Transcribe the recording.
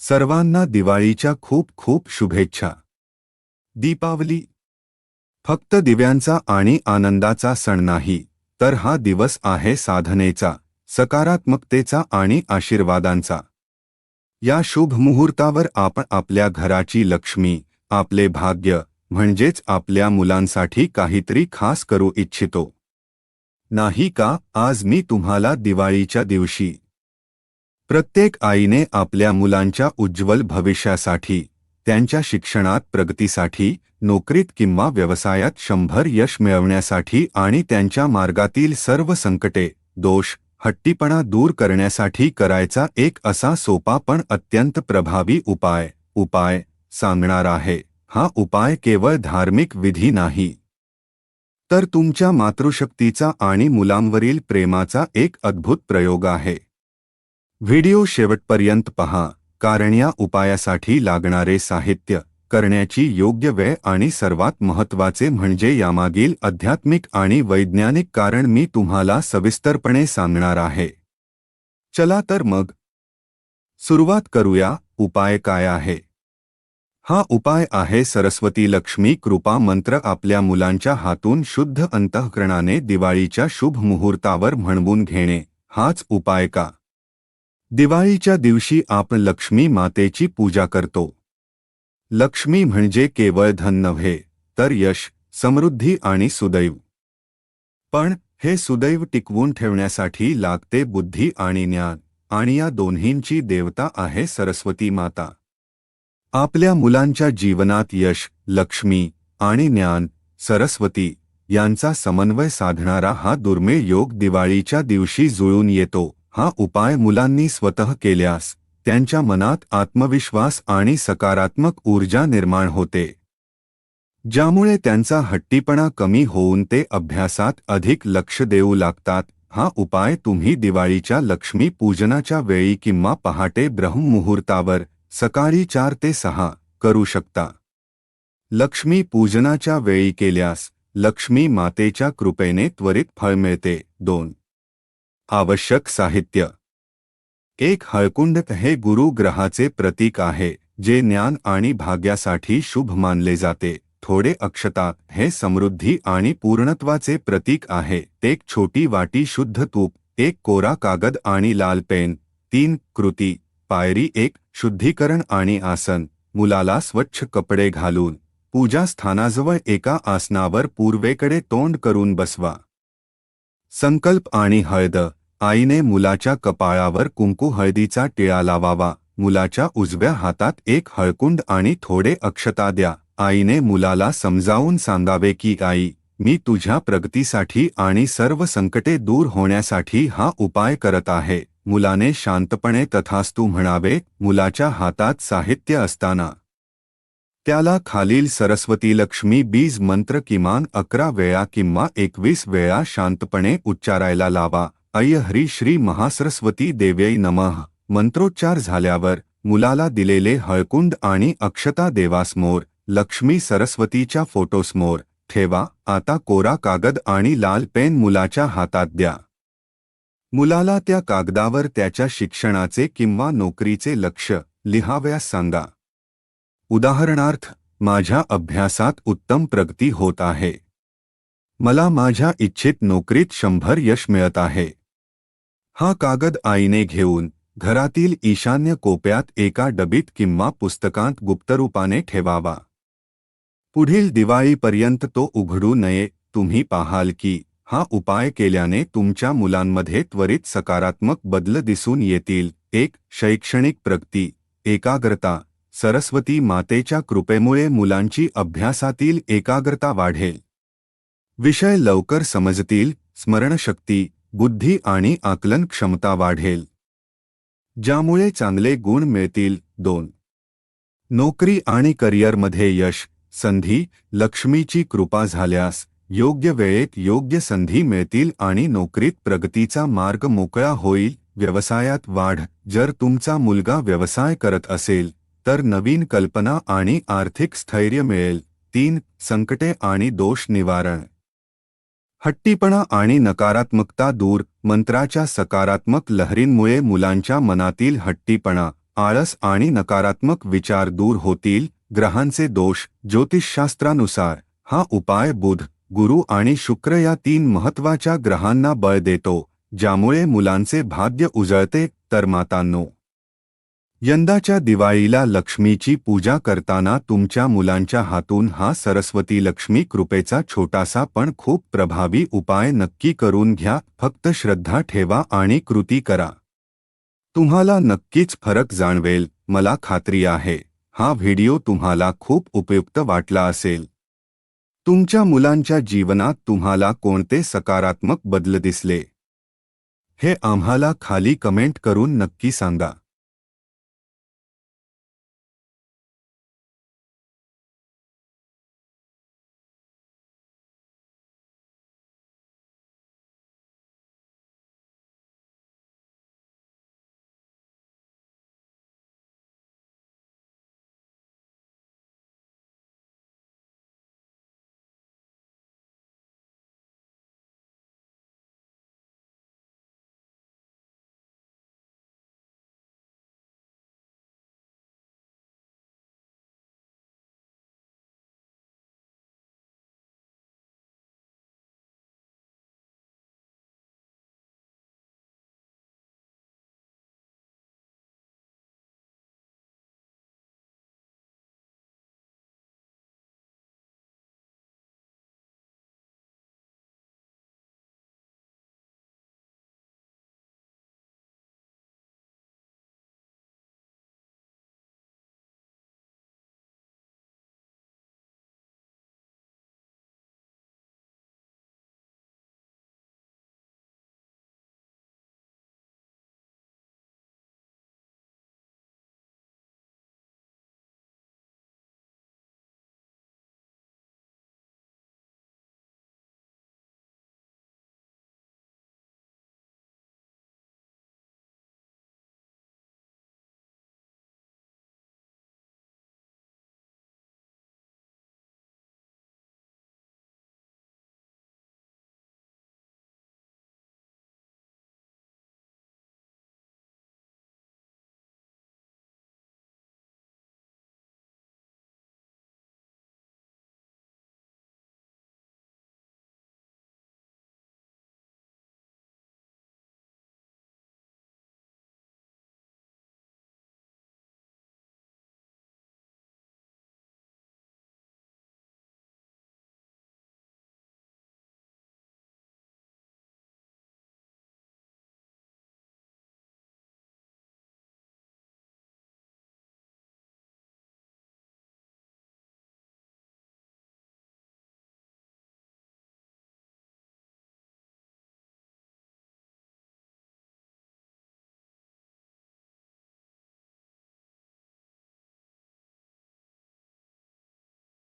सर्वांना दिवाळीच्या खूप खूप शुभेच्छा. दीपावली. फक्त दिव्यांचा आणि आनंदाचा सण नाही तर हा दिवस आहे साधनेचा सकारात्मकतेचा आणि आशीर्वादांचा. या शुभ मुहूर्तावर आपण आपल्या घराची लक्ष्मी आपले भाग्य म्हणजेच आपल्या मुलांसाठी काहीतरी खास करू इच्छितो. नाही का आज मी तुम्हाला दिवाळीच्या दिवशी प्रत्येक आईने आपल्या मुलांच्या उज्ज्वल भविष्यासाठी त्यांच्या शिक्षणात प्रगतीसाठी नोकरीत किंवा व्यवसायात शंभर यश मिळवण्यासाठी आणि त्यांच्या मार्गातील सर्व संकटे दोष हट्टीपणा दूर करण्यासाठी करायचा एक असा सोपा पण अत्यंत प्रभावी उपाय उपाय सांगणार आहे. हा उपाय केवळ धार्मिक विधी नाही. तर तुमच्या मातृशक्तीचा आणि मुलांवरील प्रेमाचा एक अद्भुत प्रयोग आहे. व्हिडिओ शेवटपर्यंत पहा. कारण या उपायासाठी लागणारे साहित्य करण्याची योग्य वेळ आणि सर्वात महत्त्वाचे म्हणजे यामागील आध्यात्मिक आणि वैज्ञानिक कारण मी तुम्हाला सविस्तरपणे सांगणार आहे. चला तर मग. सुरुवात करूया. उपाय काय आहे? हा उपाय आहे सरस्वती लक्ष्मी कृपा मंत्र आपल्या मुलांच्या हातून शुद्ध अंतःकरणाने दिवाळीच्या शुभ मुहूर्तावर म्हणवून घेणे. हाच उपाय का? दिवाळीच्या दिवशी आपण लक्ष्मी मातेची पूजा करतो. लक्ष्मी म्हणजे केवळ धन नव्हे तर यश समृद्धी आणि सुदैव. पण हे सुदैव टिकवून ठेवण्यासाठी लागते बुद्धी आणि ज्ञान आणि या दोन्हींची देवता आहे सरस्वती माता. आपल्या मुलांच्या जीवनात यश लक्ष्मी आणि ज्ञान सरस्वती यांचा समन्वय साधणारा हा दुर्मिळ योग दिवाळीच्या दिवशी जुळून येतो. हा उपाय मुलांनी स्वतः केल्यास त्यांच्या मनात आत्मविश्वास आणि सकारात्मक ऊर्जा निर्माण होते. ज्यामुळे त्यांचा हट्टीपणा कमी होऊन ते अभ्यासात अधिक लक्ष देऊ लागतात हा उपाय तुम्ही दिवाळीच्या लक्ष्मी पूजनाच्या वेळी किंवा पहाटे ब्रह्ममुहूर्तावर सकाळी चार ते सहा करू शकता. लक्ष्मी पूजनाच्या वेळी केल्यास लक्ष्मी मातेच्या कृपेने त्वरित फळ मिळते. दोन आवश्यक साहित्य. एक हळकुंड हे गुरु ग्रहाचे प्रतीक आहे जे ज्ञान आणि भाग्यासाठी शुभ मानले जाते. थोडे अक्षता हे समृद्धी आणि पूर्णत्वाचे प्रतीक आहे. एक छोटी वाटी शुद्ध तूप एक कोरा कागद आणि लाल पेन तीन कृती पायरी एक शुद्धीकरण आणि आसन मुलाला स्वच्छ कपडे घालून पूजा स्थानाजवळ एका आसनावर पूर्वेकडे तोंड करून बसवा. संकल्प आणि हळद. आईने मुलाच्या कपाळावर कुंकू हळदीचा टिळा लावावा. मुलाच्या उजव्या हातात एक हळकुंड आणि थोडे अक्षता द्या. आईने मुलाला समजावून सांगावे की आई मी तुझ्या प्रगतीसाठी आणि सर्व संकटे दूर होण्यासाठी हा उपाय करत आहे. मुलाने शांतपणे तथास्तू म्हणावे मुलाच्या हातात साहित्य असताना. त्याला खालील सरस्वती लक्ष्मी बीज मंत्र किमान अकरा वेळा किंवा एकवीस वेळा शांतपणे उच्चारायला लावा. अय्य हरी श्री महासरस्वती देव्यै नमः. मंत्रोच्चार झाल्यावर मुलाला दिलेले हळकुंड आणि अक्षता देवासमोर लक्ष्मी सरस्वतीच्या फोटोसमोर ठेवा आता कोरा कागद आणि लाल पेन मुलाच्या हातात द्या. मुलाला त्या कागदावर त्याच्या शिक्षणाचे किंवा नोकरीचे लक्ष लिहाव्यास सांगा. उदाहरणार्थ माझ्या अभ्यासात उत्तम प्रगती होत आहे. मला माझ्या इच्छित नोकरीत शंभर यश मिळत आहे. हा कागद आईने घेऊन घरातील ईशान्य कोप्यात एका डबीत किंवा पुस्तकांत गुप्तरूपाने ठेवावा. पुढील दिवाळीपर्यंत तो उघडू नये तुम्ही पाहाल की हा उपाय केल्याने तुमच्या मुलांमध्ये त्वरित सकारात्मक बदल दिसून येतील. एक शैक्षणिक प्रगती. एकाग्रता. सरस्वती मातेच्या कृपेमुळे मुलांची अभ्यासातील एकाग्रता वाढेल. विषय लवकर समजतील. स्मरणशक्ती. बुद्धी आणि आकलन क्षमता वाढेल. ज्यामुळे चांगले गुण मिळतील. दोन. नोकरी आणि करिअरमध्ये यश संधी लक्ष्मीची कृपा झाल्यास योग्य वेळेत योग्य संधी मिळतील आणि नोकरीत प्रगतीचा मार्ग मोकळा होईल. व्यवसायात वाढ जर तुमचा मुलगा व्यवसाय करत असेल तर नवीन कल्पना आणि आर्थिक स्थैर्य मिळेल. तीन. संकटे आणि दोष निवारण. हट्टीपणा आणि नकारात्मकता दूर मंत्राच्या सकारात्मक लहरींमुळे मुलांच्या मनातील हट्टीपणा आळस आणि नकारात्मक विचार दूर होतील ग्रहांचे दोष ज्योतिषशास्त्रानुसार. हा उपाय बुध गुरु आणि शुक्र या तीन महत्त्वाच्या ग्रहांना बळ देतो ज्यामुळे मुलांचे भाग्य उजळते तर मातांनो. यंदाच्या दिवाळीला लक्ष्मीची पूजा करताना तुमच्या मुलांच्या हातून हा सरस्वती लक्ष्मी कृपेचा छोटासा पण खूप प्रभावी उपाय नक्की करून घ्या फक्त श्रद्धा ठेवा आणि कृती करा. तुम्हाला नक्कीच फरक जाणवेल मला खात्री आहे हा व्हिडिओ तुम्हाला खूप उपयुक्त वाटला असेल. तुमच्या मुलांच्या जीवनात तुम्हाला कोणते सकारात्मक बदल दिसले? हे आम्हाला खाली कमेंट करून नक्की सांगा.